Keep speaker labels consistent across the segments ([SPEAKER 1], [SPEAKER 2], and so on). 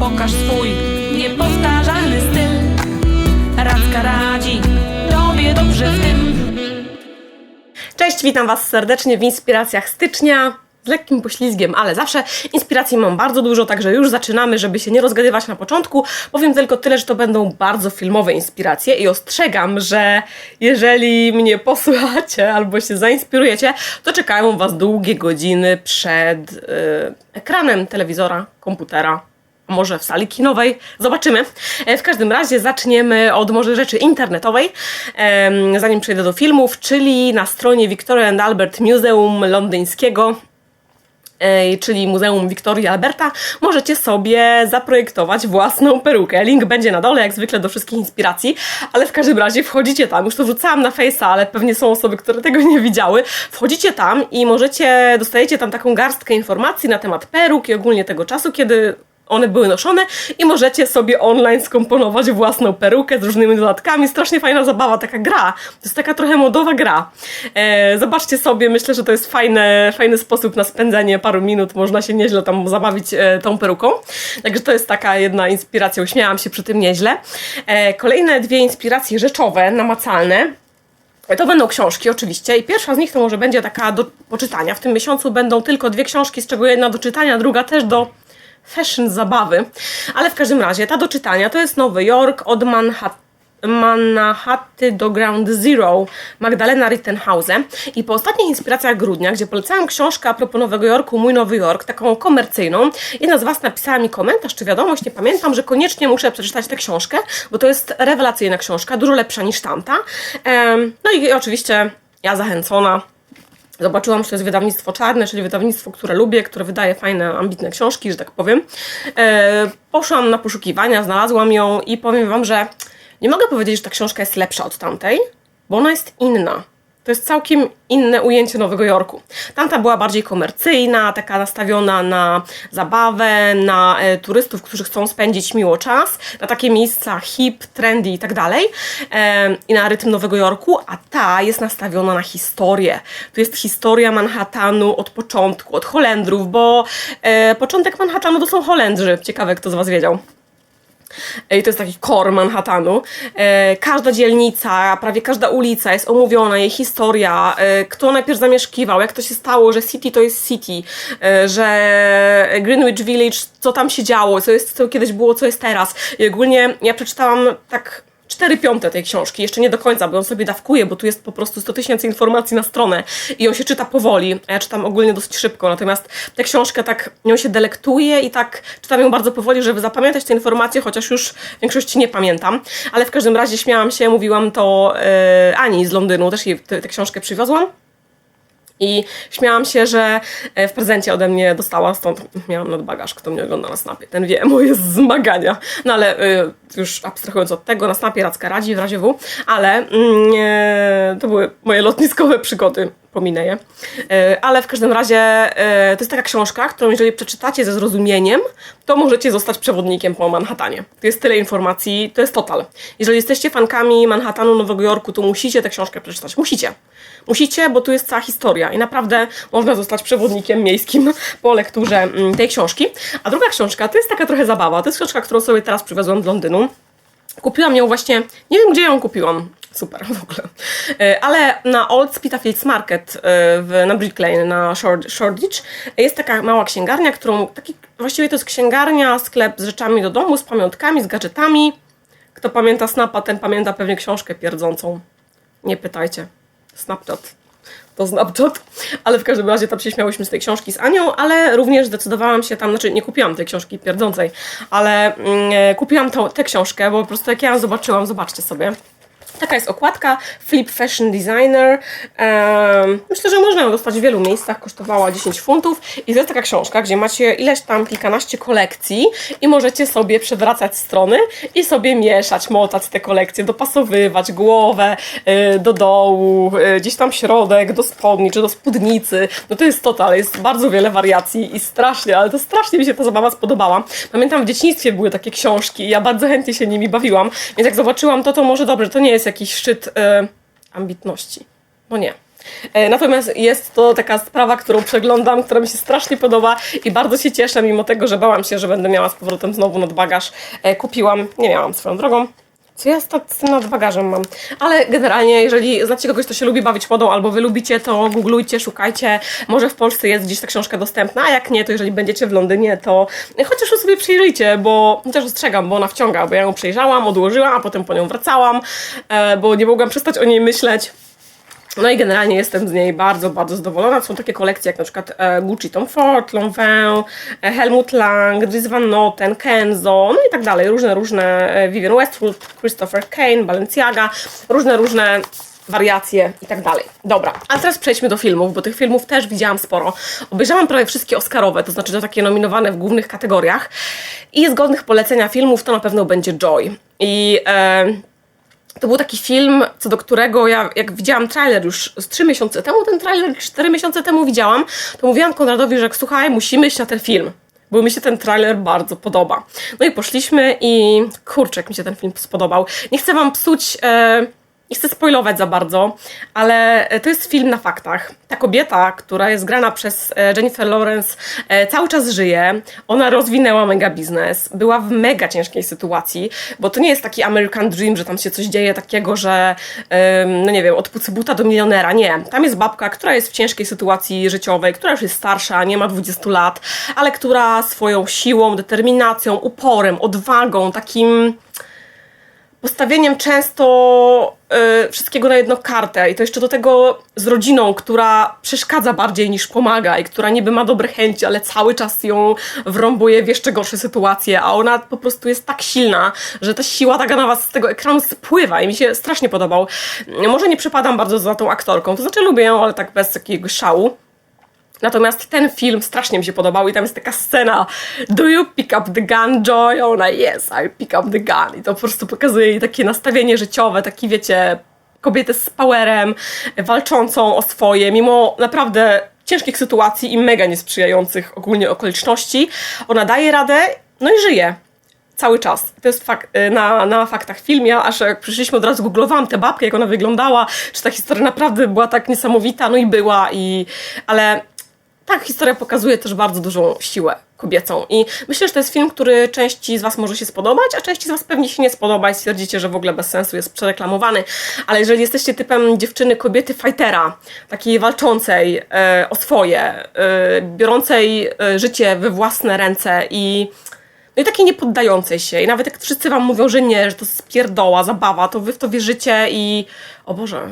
[SPEAKER 1] Pokaż swój niepowtarzalny styl. Radzka radzi tobie dobrze w tym.
[SPEAKER 2] Cześć, witam Was serdecznie w Inspiracjach Stycznia. Z lekkim poślizgiem, ale zawsze inspiracji mam bardzo dużo, także już zaczynamy, żeby się nie rozgadywać na początku. Powiem tylko tyle, że to będą bardzo filmowe inspiracje i ostrzegam, że jeżeli mnie posłuchacie albo się zainspirujecie, to czekają Was długie godziny przed y, ekranem telewizora, komputera, może w sali kinowej. Zobaczymy. E, W każdym razie zaczniemy od może rzeczy internetowej, zanim przejdę do filmów, czyli na stronie Victoria and Albert Museum londyńskiego czyli Muzeum Wiktorii Alberta, możecie sobie zaprojektować własną perukę. Link będzie na dole, jak zwykle, do wszystkich inspiracji, ale w każdym razie wchodzicie tam, już to wrzucałam na Face'a, ale pewnie są osoby, które tego nie widziały. Wchodzicie tam i możecie, dostajecie tam taką garstkę informacji na temat peruk i ogólnie tego czasu, kiedy one były noszone i możecie sobie online skomponować własną perukę z różnymi dodatkami. Strasznie fajna zabawa, taka gra. To jest taka trochę modowa gra. E, zobaczcie sobie, myślę, że to jest fajne, fajny sposób na spędzenie paru minut. Można się nieźle tam zabawić e, tą peruką. Także to jest taka jedna inspiracja. Uśmiałam się przy tym nieźle. E, kolejne dwie inspiracje rzeczowe, namacalne. To będą książki oczywiście i pierwsza z nich to może będzie taka do poczytania. W tym miesiącu będą tylko dwie książki, z czego jedna do czytania, druga też do fashion zabawy. Ale w każdym razie ta do czytania to jest Nowy Jork od Manhattan. Do Ground Zero Magdalena Rittenhause i po ostatnich inspiracjach grudnia, gdzie polecałam książkę a propos Nowego Jorku, Mój Nowy Jork, taką komercyjną, jedna z Was napisała mi komentarz czy wiadomość, nie pamiętam, że koniecznie muszę przeczytać tę książkę, bo to jest rewelacyjna książka, dużo lepsza niż tamta. No i oczywiście ja zachęcona Zobaczyłam, że to jest wydawnictwo czarne, czyli wydawnictwo, które lubię, które wydaje fajne, ambitne książki, że tak powiem. E, poszłam na poszukiwania, znalazłam ją i powiem Wam, że nie mogę powiedzieć, że ta książka jest lepsza od tamtej, bo ona jest inna. To jest całkiem inne ujęcie Nowego Jorku. Tamta była bardziej komercyjna, taka nastawiona na zabawę, na e, turystów, którzy chcą spędzić miło czas, na takie miejsca hip, trendy i tak dalej, i na rytm Nowego Jorku, a ta jest nastawiona na historię. To jest historia Manhattanu od początku, od Holendrów, bo e, początek Manhattanu to są Holendrzy. Ciekawe, kto z Was wiedział. I to jest taki core Manhattanu. E, każda dzielnica, prawie każda ulica jest omówiona, jej historia, e, kto najpierw zamieszkiwał, jak to się stało, że City to jest City, e, że Greenwich Village, co tam się działo, co, jest, co kiedyś było, co jest teraz. I ogólnie ja przeczytałam tak 4 piąte tej książki, jeszcze nie do końca, bo on sobie dawkuje, bo tu jest po prostu 100 tysięcy informacji na stronę i on się czyta powoli, a ja czytam ogólnie dosyć szybko, natomiast tę książkę tak, nią się delektuję i tak czytam ją bardzo powoli, żeby zapamiętać te informacje, chociaż już w większości nie pamiętam, ale w każdym razie śmiałam się, mówiłam to e, Ani z Londynu, też jej tę książkę przywiozłam. I śmiałam się, że e, w prezencie ode mnie dostała, stąd miałam nadbagaż, kto mnie ogląda na snapie, ten wie moje zmagania. No ale y, już abstrahując od tego, na snapie Racka radzi w razie W, ale mm, e, to były moje lotniskowe przygody, pominę je. Ale w każdym razie e, to jest taka książka, którą jeżeli przeczytacie ze zrozumieniem, to możecie zostać przewodnikiem po Manhattanie. To jest tyle informacji, to jest total. Jeżeli jesteście fankami Manhattanu, Nowego Jorku, to musicie tę książkę przeczytać. Musicie. Musicie, bo tu jest cała historia i naprawdę można zostać przewodnikiem miejskim po lekturze mm, tej książki. A druga książka to jest taka trochę zabawa. To jest książka, którą sobie teraz przywiozłam z Londynu. Kupiłam ją właśnie, nie wiem gdzie ją kupiłam. Super w ogóle. E, Ale na Old Spitalfields Market e, w, na Brick Lane, na Shoreditch, jest taka mała księgarnia, którą, taki, właściwie to jest księgarnia, sklep z rzeczami do domu, z pamiątkami, z gadżetami. Kto pamięta Snapa, ten pamięta pewnie książkę pierdzącą. Nie pytajcie. Snapchat. To Snapchat. Ale w każdym razie tam się śmiałyśmy z tej książki z Anią, ale również zdecydowałam się tam, znaczy nie kupiłam tej książki pierdzącej, ale mm, e, kupiłam tą, tę książkę, bo po prostu jak ja ją zobaczyłam, zobaczcie sobie. Taka jest okładka, Flip Fashion Designer. Myślę, że można ją dostać w wielu miejscach, kosztowała 10 funtów. I to jest taka książka, gdzie macie ileś tam kilkanaście kolekcji i możecie sobie przewracać strony i sobie mieszać, motać te kolekcje, dopasowywać głowę y, do dołu, y, gdzieś tam środek, do spodni czy do spódnicy. No to jest total, jest bardzo wiele wariacji i strasznie, ale to strasznie mi się ta zabawa spodobała. Pamiętam w dzieciństwie były takie książki i ja bardzo chętnie się nimi bawiłam, więc jak zobaczyłam to, to może dobrze, to nie jest jakiś szczyt y, ambitności. No nie. E, Natomiast jest to taka sprawa, którą przeglądam, która mi się strasznie podoba i bardzo się cieszę, mimo tego, że bałam się, że będę miała z powrotem znowu nadbagaż. E, Kupiłam, nie miałam swoją drogą. Co ja z, ta- z tym nadbagażem mam? Ale generalnie, jeżeli znacie kogoś, kto się lubi bawić modą, albo wy lubicie, to googlujcie, szukajcie. Może w Polsce jest gdzieś ta książka dostępna, a jak nie, to jeżeli będziecie w Londynie, to chociaż ją sobie przyjrzyjcie, bo chociaż ostrzegam, bo ona wciąga, bo ja ją przejrzałam, odłożyłam, a potem po nią wracałam, e, bo nie mogłam przestać o niej myśleć. No i generalnie jestem z niej bardzo, bardzo zadowolona. Są takie kolekcje jak na przykład e, Gucci Tom Ford, Lanvin, e, Helmut Lang, Dries Van Noten, Kenzo, no i tak dalej. Różne, różne e, Vivienne Westwood, Christopher Kane, Balenciaga, różne, różne wariacje i tak dalej. Dobra, a teraz przejdźmy do filmów, bo tych filmów też widziałam sporo. Obejrzałam prawie wszystkie Oscarowe, to znaczy to takie nominowane w głównych kategoriach. I z godnych polecenia filmów to na pewno będzie Joy. I... E, to był taki film, co do którego ja, jak widziałam trailer już z trzy miesiące temu, ten trailer cztery miesiące temu widziałam, to mówiłam Konradowi, że słuchaj, musimy iść na ten film, bo mi się ten trailer bardzo podoba. No i poszliśmy i kurczę, jak mi się ten film spodobał. Nie chcę wam psuć... E, nie chcę spoilować za bardzo, ale to jest film na faktach. Ta kobieta, która jest grana przez e, Jennifer Lawrence, e, cały czas żyje. Ona rozwinęła mega biznes. Była w mega ciężkiej sytuacji, bo to nie jest taki American Dream, że tam się coś dzieje takiego, że no nie wiem, od pucybuta do milionera. Nie. Tam jest babka, która jest w ciężkiej sytuacji życiowej, która już jest starsza, nie ma 20 lat, ale która swoją siłą, determinacją, uporem, odwagą, takim postawieniem często y, wszystkiego na jedną kartę i to jeszcze do tego z rodziną, która przeszkadza bardziej niż pomaga i która niby ma dobre chęci, ale cały czas ją wrąbuje w jeszcze gorsze sytuacje, a ona po prostu jest tak silna, że ta siła taka na was z tego ekranu spływa i mi się strasznie podobał. Może nie przepadam bardzo za tą aktorką, to znaczy lubię ją, ale tak bez jakiegoś szału. Natomiast ten film strasznie mi się podobał i tam jest taka scena Do you pick up the gun, Joy? Ona yes, I pick up the gun. I to po prostu pokazuje jej takie nastawienie życiowe, taki wiecie, kobietę z powerem, walczącą o swoje, mimo naprawdę ciężkich sytuacji i mega niesprzyjających ogólnie okoliczności. Ona daje radę, no i żyje cały czas. To jest fak- y, na, na faktach film. Ja aż jak przyszliśmy od razu googlowałam tę babkę, jak ona wyglądała, czy ta historia naprawdę była tak niesamowita, no i była, i ale tak, historia pokazuje też bardzo dużą siłę kobiecą. I myślę, że to jest film, który części z Was może się spodobać, a części z Was pewnie się nie spodoba i stwierdzicie, że w ogóle bez sensu jest przereklamowany. Ale jeżeli jesteście typem dziewczyny, kobiety fightera, takiej walczącej e, o swoje, e, biorącej e, życie we własne ręce i no i takiej niepoddającej się. I nawet jak wszyscy wam mówią, że nie, że to jest pierdoła, zabawa, to wy w to wierzycie i o Boże,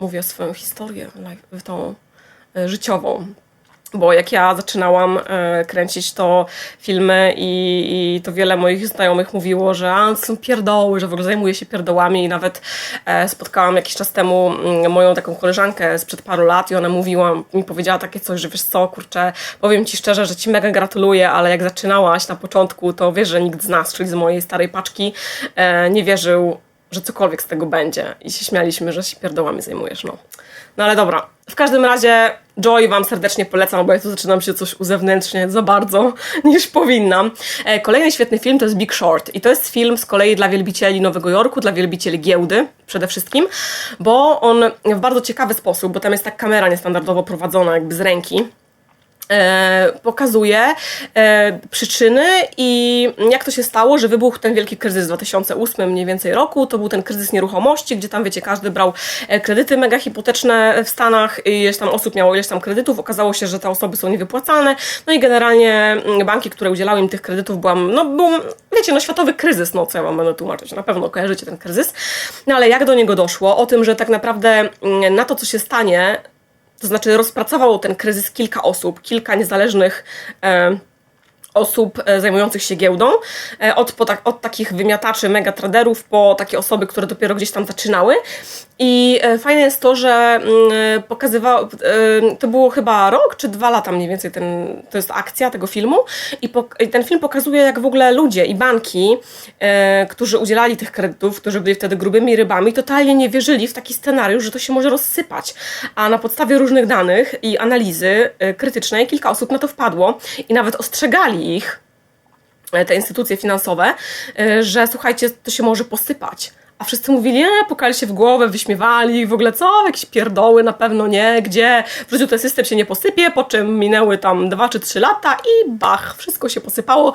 [SPEAKER 2] mówię swoją historię, tą e, życiową. Bo jak ja zaczynałam e, kręcić to filmy i, i to wiele moich znajomych mówiło, że a, są pierdoły, że w ogóle zajmuję się pierdołami i nawet e, spotkałam jakiś czas temu mm, moją taką koleżankę sprzed paru lat i ona mówiła, mi powiedziała takie coś, że wiesz co, kurczę, powiem ci szczerze, że ci mega gratuluję, ale jak zaczynałaś na początku, to wiesz, że nikt z nas, czyli z mojej starej paczki, e, nie wierzył, że cokolwiek z tego będzie. I się śmialiśmy, że się pierdołami zajmujesz, no. No ale dobra. W każdym razie Joy Wam serdecznie polecam, bo ja tu zaczynam się coś uzewnętrzniać za bardzo, niż powinnam. E, Kolejny świetny film to jest Big Short. I to jest film z kolei dla wielbicieli Nowego Jorku, dla wielbicieli giełdy przede wszystkim, bo on w bardzo ciekawy sposób, bo tam jest tak kamera niestandardowo prowadzona jakby z ręki, e, pokazuje e, przyczyny i jak to się stało, że wybuchł ten wielki kryzys w 2008 mniej więcej roku. To był ten kryzys nieruchomości, gdzie tam wiecie, każdy brał e, kredyty mega hipoteczne w Stanach i ileś tam osób miało ileś tam kredytów. Okazało się, że te osoby są niewypłacalne. No i generalnie mm, banki, które udzielały im tych kredytów, byłam, no był, wiecie, no światowy kryzys, no co ja wam będę tłumaczyć, na pewno kojarzycie ten kryzys. No ale jak do niego doszło? O tym, że tak naprawdę mm, na to, co się stanie, to znaczy rozpracował ten kryzys kilka osób, kilka niezależnych e, osób e, zajmujących się giełdą, e, od, po, od takich wymiataczy, megatraderów po takie osoby, które dopiero gdzieś tam zaczynały. I e, fajne jest to, że mm, pokazywało, e, to było chyba rok czy dwa lata mniej więcej, ten, to jest akcja tego filmu i, pok- i ten film pokazuje jak w ogóle ludzie i banki, e, którzy udzielali tych kredytów, którzy byli wtedy grubymi rybami, totalnie nie wierzyli w taki scenariusz, że to się może rozsypać. A na podstawie różnych danych i analizy e, krytycznej kilka osób na to wpadło i nawet ostrzegali ich, e, te instytucje finansowe, e, że słuchajcie, to się może posypać. A wszyscy mówili, nie, pukali się w głowę, wyśmiewali, w ogóle co, jakieś pierdoły, na pewno nie, gdzie w życiu ten system się nie posypie, po czym minęły tam dwa czy trzy lata i bach, wszystko się posypało,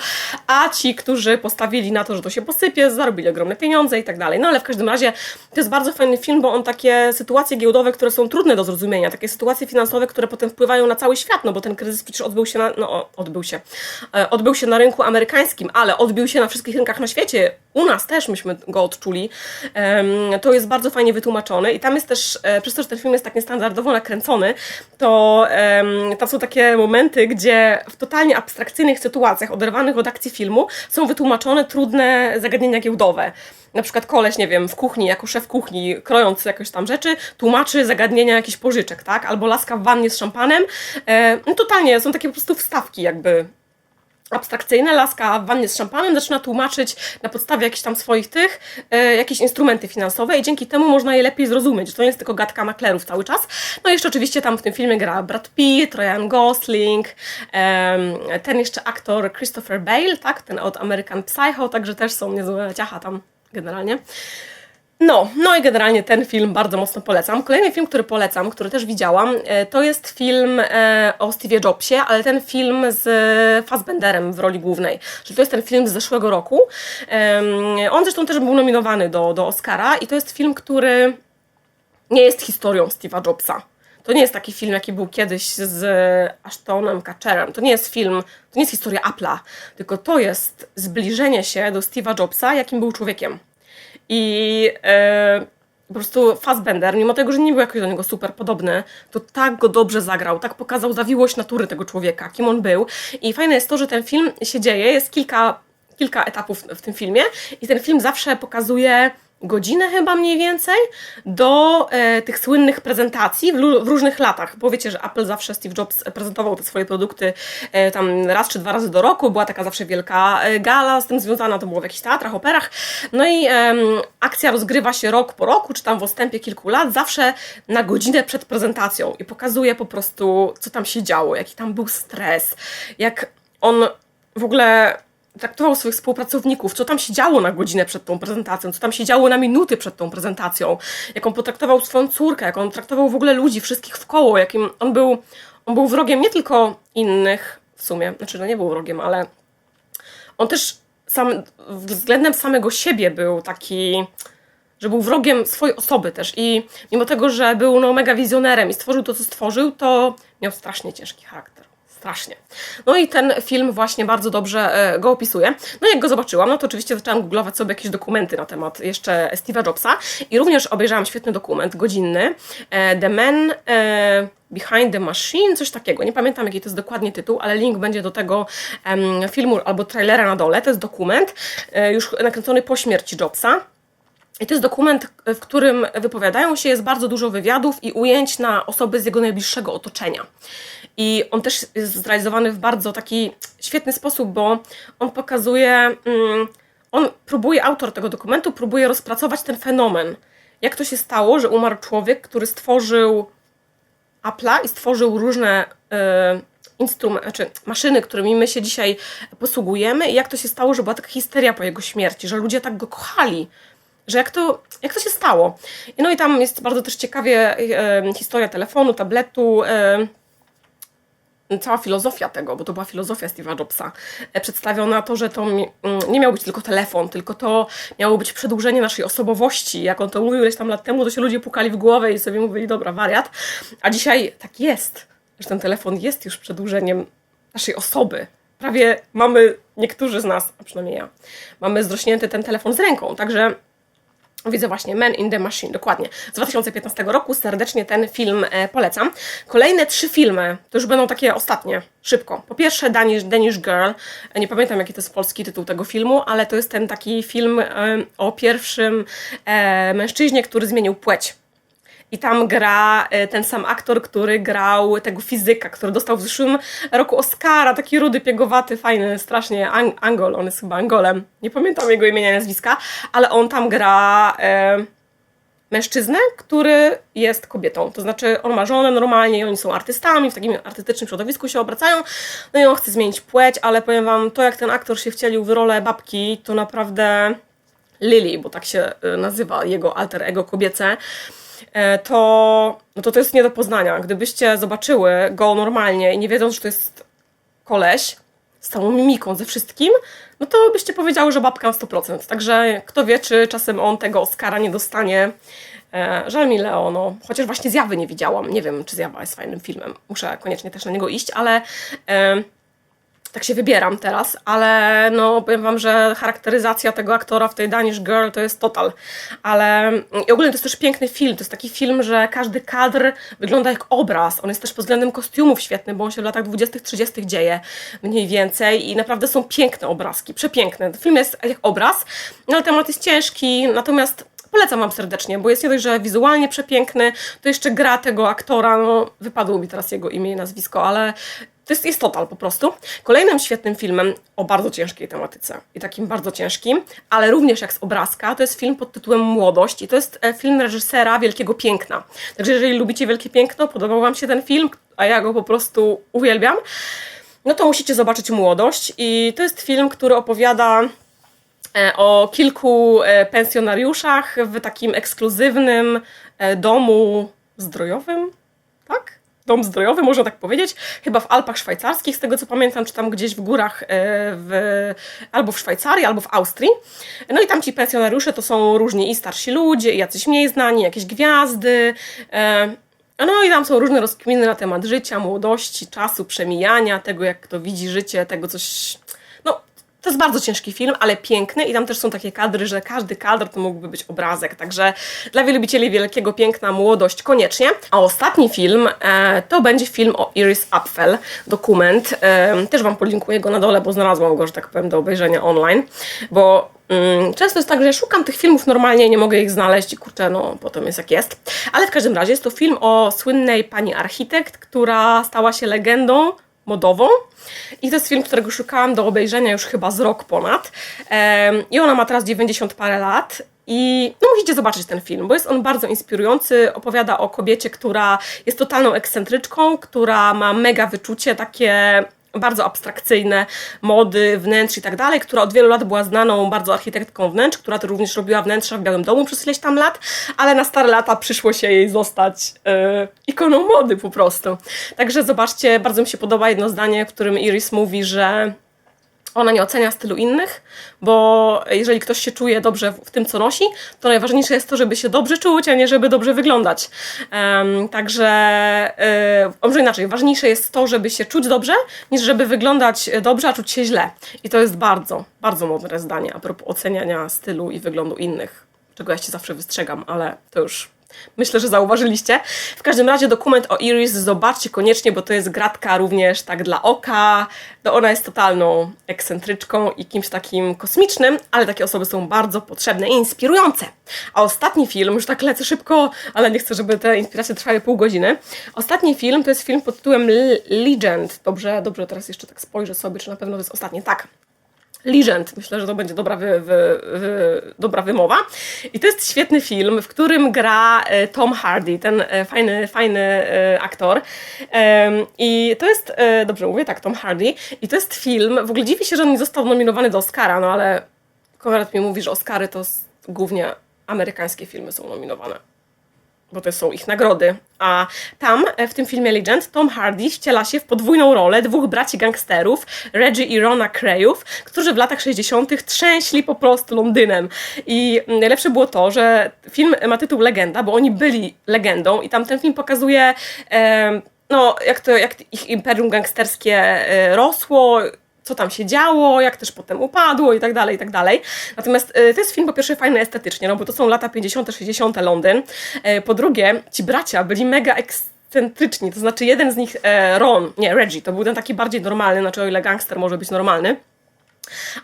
[SPEAKER 2] a ci, którzy postawili na to, że to się posypie, zarobili ogromne pieniądze i tak dalej. No ale w każdym razie to jest bardzo fajny film, bo on takie sytuacje giełdowe, które są trudne do zrozumienia, takie sytuacje finansowe, które potem wpływają na cały świat, no bo ten kryzys przecież odbył się na, no odbył się, e, odbył się na rynku amerykańskim, ale odbił się na wszystkich rynkach na świecie, u nas też myśmy go odczuli. To jest bardzo fajnie wytłumaczone i tam jest też, e, przez to, że ten film jest tak niestandardowo nakręcony, to tam są takie momenty, gdzie w totalnie abstrakcyjnych sytuacjach, oderwanych od akcji filmu, są wytłumaczone trudne zagadnienia giełdowe. Na przykład koleś, nie wiem, w kuchni, jako szef kuchni, krojąc jakieś tam rzeczy, tłumaczy zagadnienia jakichś pożyczek, tak? Albo laska w wannie z szampanem. E, no totalnie, są takie po prostu wstawki jakby abstrakcyjne, laska w wannie z szampanem zaczyna tłumaczyć na podstawie jakichś tam swoich tych, e, jakieś instrumenty finansowe i dzięki temu można je lepiej zrozumieć, to nie jest tylko gadka maklerów cały czas. No i jeszcze oczywiście tam w tym filmie gra Brad Pitt, Ryan Gosling, em, ten jeszcze aktor Christopher Bale, tak, ten od American Psycho, także też są niezłe ciacha tam generalnie. No, no i generalnie ten film bardzo mocno polecam. Kolejny film, który polecam, który też widziałam, e, to jest film e, o Steve'ie Jobsie, ale ten film z Fassbenderem w roli głównej. Czyli to jest ten film z zeszłego roku. On zresztą też był nominowany do, do Oscara i to jest film, który nie jest historią Steve'a Jobsa. To nie jest taki film, jaki był kiedyś z Ashtonem Kutcherem. To nie jest film, to nie jest historia Apple'a, tylko to jest zbliżenie się do Steve'a Jobsa, jakim był człowiekiem. I e, po prostu Fassbender, mimo tego, że nie był jakoś do niego super podobny, to tak go dobrze zagrał, tak pokazał zawiłość natury tego człowieka, kim on był. I fajne jest to, że ten film się dzieje, jest kilka, kilka etapów w tym filmie i ten film zawsze pokazuje godzinę chyba mniej więcej do e, tych słynnych prezentacji w, w różnych latach. Bo wiecie, że Apple zawsze Steve Jobs prezentował te swoje produkty e, tam raz czy dwa razy do roku. Była taka zawsze wielka e, gala z tym związana, to było w jakichś teatrach, operach. No i em, akcja rozgrywa się rok po roku, czy tam w odstępie kilku lat, zawsze na godzinę przed prezentacją i pokazuje po prostu, co tam się działo, jaki tam był stres, jak on w ogóle traktował swoich współpracowników, co tam się działo na godzinę przed tą prezentacją, co tam się działo na minuty przed tą prezentacją, jak on potraktował swoją córkę, jak on traktował w ogóle ludzi, wszystkich w koło, jakim on był, on był wrogiem nie tylko innych w sumie, znaczy no nie był wrogiem, ale on też sam, względem samego siebie był taki, że był wrogiem swojej osoby też i mimo tego, że był no, mega wizjonerem i stworzył to, co stworzył, to miał strasznie ciężki charakter. Strasznie. No i ten film właśnie bardzo dobrze e, go opisuje. No i jak go zobaczyłam, no to oczywiście zaczęłam googlować sobie jakieś dokumenty na temat jeszcze Steve'a Jobsa i również obejrzałam świetny dokument, godzinny, e, The Man e, Behind the Machine, coś takiego. Nie pamiętam jaki to jest dokładnie tytuł, ale link będzie do tego filmu albo trailera na dole. To jest dokument już nakręcony po śmierci Jobsa. I to jest dokument, w którym wypowiadają się, jest bardzo dużo wywiadów i ujęć na osoby z jego najbliższego otoczenia. I on też jest zrealizowany w bardzo taki świetny sposób, bo on pokazuje, mm, on próbuje, autor tego dokumentu próbuje rozpracować ten fenomen. Jak to się stało, że umarł człowiek, który stworzył Apple'a i stworzył różne instrumenty, znaczy maszyny, którymi my się dzisiaj posługujemy i jak to się stało, że była taka histeria po jego śmierci, że ludzie tak go kochali, że jak to, jak to się stało. No i tam jest bardzo też ciekawie e, historia telefonu, tabletu, e, cała filozofia tego, bo to była filozofia Steve'a Jobsa, e, przedstawiona to, że to mm, nie miał być tylko telefon, tylko to miało być przedłużenie naszej osobowości. Jak on to mówił ileś tam lat temu, to się ludzie pukali w głowę i sobie mówili, dobra, wariat. A dzisiaj tak jest, że ten telefon jest już przedłużeniem naszej osoby. Prawie mamy, niektórzy z nas, a przynajmniej ja, mamy zrośnięty ten telefon z ręką, także Widzę właśnie Man in the Machine, dokładnie. Z 2015 roku serdecznie ten film e, polecam. Kolejne trzy filmy, to już będą takie ostatnie, szybko. Po pierwsze Danish, Danish Girl, E, nie pamiętam jaki to jest polski tytuł tego filmu, ale to jest ten taki film e, o pierwszym mężczyźnie, który zmienił płeć. I tam gra e, ten sam aktor, który grał tego fizyka, który dostał w zeszłym roku Oscara, taki rudy, piegowaty, fajny, strasznie Ang- Angol, on jest chyba Angolem. Nie pamiętam jego imienia i nazwiska, ale on tam gra e, mężczyznę, który jest kobietą. To znaczy on ma żonę normalnie i oni są artystami, w takim artystycznym środowisku się obracają. No i on chce zmienić płeć, ale powiem wam, to jak ten aktor się wcielił w rolę babki, to naprawdę Lily, bo tak się e, nazywa jego alter ego kobiece, to, no to to jest nie do poznania. Gdybyście zobaczyły go normalnie i nie wiedząc, że to jest koleś z całą mimiką, ze wszystkim, no to byście powiedziały, że babka na 100%. Także kto wie, czy czasem on tego Oscara nie dostanie. E, żal mi Leo, no, chociaż właśnie Zjawy nie widziałam. Nie wiem, czy Zjawa jest fajnym filmem. Muszę koniecznie też na niego iść, ale e, tak się wybieram teraz, ale no powiem wam, że charakteryzacja tego aktora w tej Danish Girl to jest total. Ale i ogólnie to jest też piękny film. To jest taki film, że każdy kadr wygląda jak obraz. On jest też pod względem kostiumów świetny, bo on się w latach 20., 30. dzieje mniej więcej i naprawdę są piękne obrazki, przepiękne. Film jest jak obraz, no ale temat jest ciężki, natomiast Polecam Wam serdecznie, bo jest nie dość, że wizualnie przepiękny, to jeszcze gra tego aktora, no wypadło mi teraz jego imię i nazwisko, ale to jest, jest total po prostu. Kolejnym świetnym filmem o bardzo ciężkiej tematyce i takim bardzo ciężkim, ale również jak z obrazka, to jest film pod tytułem Młodość i to jest e, film reżysera Wielkiego Piękna. Także jeżeli lubicie Wielkie Piękno, podobał Wam się ten film, a ja go po prostu uwielbiam, no to musicie zobaczyć Młodość i to jest film, który opowiada e, o kilku e, pensjonariuszach w takim ekskluzywnym domu zdrojowym, tak? Dom zdrojowy, można tak powiedzieć, chyba w Alpach Szwajcarskich, z tego co pamiętam, czy tam gdzieś w górach, e, w, albo w Szwajcarii, albo w Austrii. No i tam ci pensjonariusze to są różni i starsi ludzie, i jacyś mniej znani, jakieś gwiazdy. e, No i tam są różne rozkminy na temat życia, młodości, czasu, przemijania, tego jak kto widzi życie, tego coś... To jest bardzo ciężki film, ale piękny i tam też są takie kadry, że każdy kadr to mógłby być obrazek, także dla wielbicieli wielkiego piękna, młodość koniecznie. A ostatni film e, to będzie film o Iris Apfel, dokument. E, też Wam podlinkuję go na dole, bo znalazłam go, że tak powiem, do obejrzenia online, bo mm, często jest tak, że ja szukam tych filmów normalnie, nie mogę ich znaleźć i kurczę, no potem jest jak jest. Ale w każdym razie jest to film o słynnej pani architekt, która stała się legendą modową. I to jest film, którego szukałam do obejrzenia już chyba z rok ponad. I ona ma teraz 90 parę lat. I no musicie zobaczyć ten film, bo jest on bardzo inspirujący. Opowiada o kobiecie, która jest totalną ekscentryczką, która ma mega wyczucie takie bardzo abstrakcyjne mody, wnętrz i tak dalej, która od wielu lat była znaną bardzo architektką wnętrz, która to również robiła wnętrza w Białym Domu przez ileś tam lat, ale na stare lata przyszło się jej zostać e, ikoną mody po prostu. Także zobaczcie, bardzo mi się podoba jedno zdanie, w którym Iris mówi, że ona nie ocenia stylu innych, bo jeżeli ktoś się czuje dobrze w tym, co nosi, to najważniejsze jest to, żeby się dobrze czuć, a nie żeby dobrze wyglądać. Em, także, yy, może inaczej, ważniejsze jest to, żeby się czuć dobrze, niż żeby wyglądać dobrze, a czuć się źle. I to jest bardzo, bardzo mądre zdanie a propos oceniania stylu i wyglądu innych, czego ja się zawsze wystrzegam, ale to już Myślę, że zauważyliście. W każdym razie dokument o Iris zobaczcie koniecznie, bo to jest gratka również tak dla oka. No ona jest totalną ekscentryczką i kimś takim kosmicznym, ale takie osoby są bardzo potrzebne i inspirujące. A ostatni film, już tak lecę szybko, ale nie chcę, żeby te inspiracje trwały pół godziny. Ostatni film to jest film pod tytułem Legend. Dobrze, dobrze, teraz jeszcze tak spojrzę sobie, czy na pewno to jest ostatni. Tak. Legend. Myślę, że to będzie dobra, wy, wy, wy, dobra wymowa. I to jest świetny film, w którym gra e, Tom Hardy, ten e, fajny, fajny e, aktor. I to jest, dobrze mówię, tak, Tom Hardy. I to jest film, w ogóle dziwi się, że on nie został nominowany do Oscara, no ale Konrad mi mówi, że Oscary to głównie amerykańskie filmy są nominowane bo to są ich nagrody. A tam, e, w tym filmie Legend, Tom Hardy wciela się w podwójną rolę dwóch braci gangsterów, Reggie i Rona Crayów, którzy w latach 60. trzęśli po prostu Londynem. I mm, najlepsze było to, że film ma tytuł Legenda, bo oni byli legendą i tam ten film pokazuje em, no, jak, to, jak ich imperium gangsterskie e, rosło, co tam się działo, jak też potem upadło i tak dalej, i tak dalej. Natomiast e, to jest film po pierwsze fajny estetycznie, no bo to są lata 50., 60. Londyn. E, Po drugie, ci bracia byli mega ekscentryczni, to znaczy jeden z nich, e, Ron, nie, Reggie, to był ten taki bardziej normalny, znaczy o ile gangster może być normalny,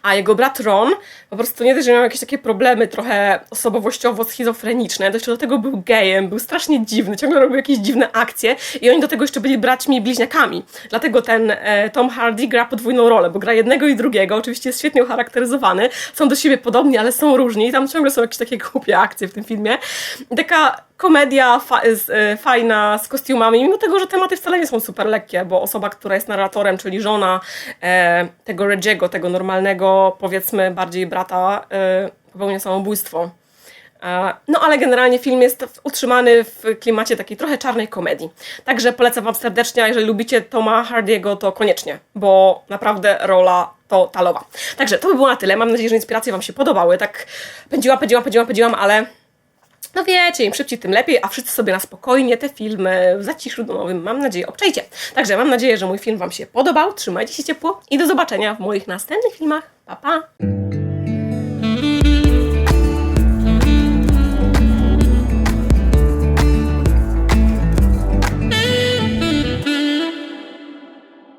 [SPEAKER 2] a jego brat Ron po prostu nie dość, że miał jakieś takie problemy trochę osobowościowo-schizofreniczne, jeszcze do tego był gejem, był strasznie dziwny, ciągle robił jakieś dziwne akcje i oni do tego jeszcze byli braćmi i bliźniakami. Dlatego ten e, Tom Hardy gra podwójną rolę, bo gra jednego i drugiego, oczywiście jest świetnie ucharakteryzowany, są do siebie podobni, ale są różni i tam ciągle są jakieś takie głupie akcje w tym filmie. Taka komedia fa z, e, fajna, z kostiumami, mimo tego, że tematy wcale nie są super lekkie, bo osoba, która jest narratorem, czyli żona e, tego Reggie'ego, tego normalnego, powiedzmy, bardziej brata, e, popełnia samobójstwo. E, No ale generalnie film jest utrzymany w klimacie takiej trochę czarnej komedii. Także polecam Wam serdecznie, a jeżeli lubicie Toma Hardiego, to koniecznie, bo naprawdę rola to talowa. Także to by było na tyle. Mam nadzieję, że inspiracje Wam się podobały. Tak pędziłam, pędziłam, pędziłam, pędziłam, ale no wiecie, im szybciej, tym lepiej, a wszyscy sobie na spokojnie te filmy w zaciszu domowym, mam nadzieję, obczajcie. Także mam nadzieję, że mój film Wam się podobał. Trzymajcie się ciepło i do zobaczenia w moich następnych filmach. Pa, pa!